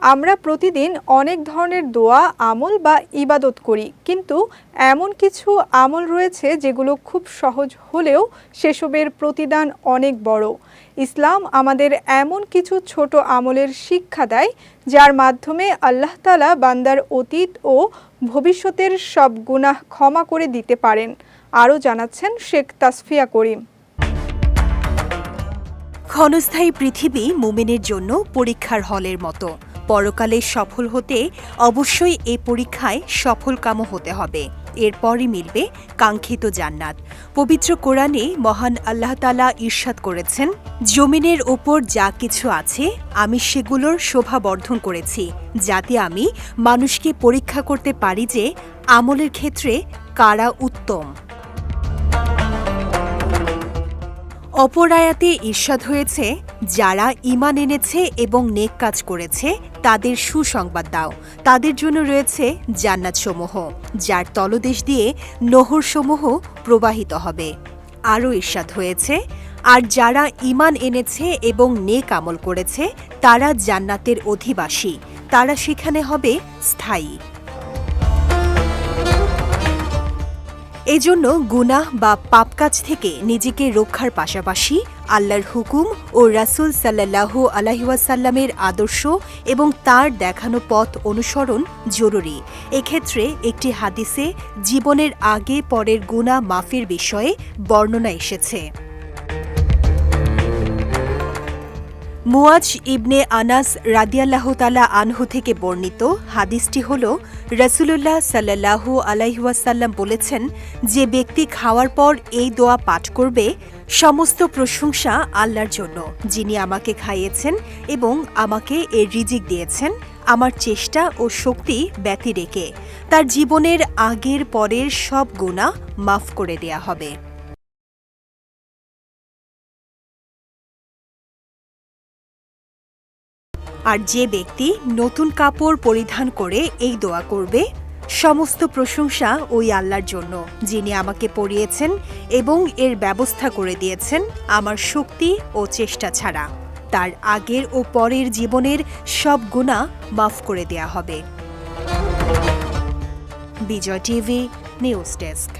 আমরা প্রতিদিন অনেক ধরনের দোয়া, আমল বা ইবাদত করি, কিন্তু এমন কিছু আমল রয়েছে যেগুলো খুব সহজ হলেও সেসবের প্রতিদান অনেক বড়। ইসলাম আমাদের এমন কিছু ছোট আমলের শিক্ষা দেয়, যার মাধ্যমে আল্লাহ তালা বান্দার অতীত ও ভবিষ্যতের সব গুনাহ ক্ষমা করে দিতে পারেন, আরও জানাচ্ছেন শেখ তাসফিয়া করিম। ক্ষণস্থায়ী পৃথিবী মুমিনের জন্য পরীক্ষার হলের মতো। পরকালে সফল হতে অবশ্যই এ পরীক্ষায় সফলকামও হতে হবে। এরপরই মিলবে কাঙ্ক্ষিত জান্নাত। পবিত্র কোরআনে মহান আল্লাহ তালা ঈর্ষাদ করেছেন, জমিনের ওপর যা কিছু আছে, আমি সেগুলোর শোভা বর্ধন করেছি, যাতে আমি মানুষকে পরীক্ষা করতে পারি যে আমলের ক্ষেত্রে কারা উত্তম। অপর আয়াতে ঈর্ষাদ হয়েছে, যারা ইমান এনেছে এবং নেক কাজ করেছে, তাদের সুসংবাদ দাও। তাদের জন্য রয়েছে জান্নাতসমূহ, যার তলদেশ দিয়ে নহরসমূহ প্রবাহিত হবে। আরও ঈর্ষাদ হয়েছে, আর যারা ইমান এনেছে এবং নেক আমল করেছে, তারা জান্নাতের অধিবাসী। তারা সেখানে হবে স্থায়ী। এজন্য গুনাহ বা পাপ কাজ থেকে নিজেকে রক্ষার পাশাপাশি আল্লাহর হুকুম ও রাসুল সাল্লাহ আলাহিওয়াসাল্লামের আদর্শ এবং তার দেখানো পথ অনুসরণ জরুরি। এক্ষেত্রে একটি হাদিসে জীবনের আগে পরের গুনা মাফের বিষয়ে বর্ণনা এসেছে। মুয়াজ ইবনে আনাস রাদিয়াল্লাহ তালা আনহু থেকে বর্ণিত হাদিসটি হল রসুল্লাহ সাল্লাহু আলাইহাসাল্লাম বলেছেন, যে ব্যক্তি খাওয়ার পর এই দোয়া পাঠ করবে, সমস্ত প্রশংসা আল্লাহর জন্য। যিনি আমাকে খাইয়েছেন এবং আমাকে এর রিজিক দিয়েছেন, আমার চেষ্টা ও শক্তি ব্যতি রেখে। তার জীবনের আগের পরের সব গুণা মাফ করে দেয়া হবে। আর যে ব্যক্তি নতুন কাপড় পরিধান করে এই দোয়া করবে, সমস্ত প্রশংসা ওই আল্লাহর জন্য, যিনি আমাকে পড়িয়েছেন এবং এর ব্যবস্থা করে দিয়েছেন আমার শক্তি ও চেষ্টা ছাড়া। তার আগের ও পরের জীবনের সব গুণা মাফ করে দেয়া হবে। Bijoy TV, news desk.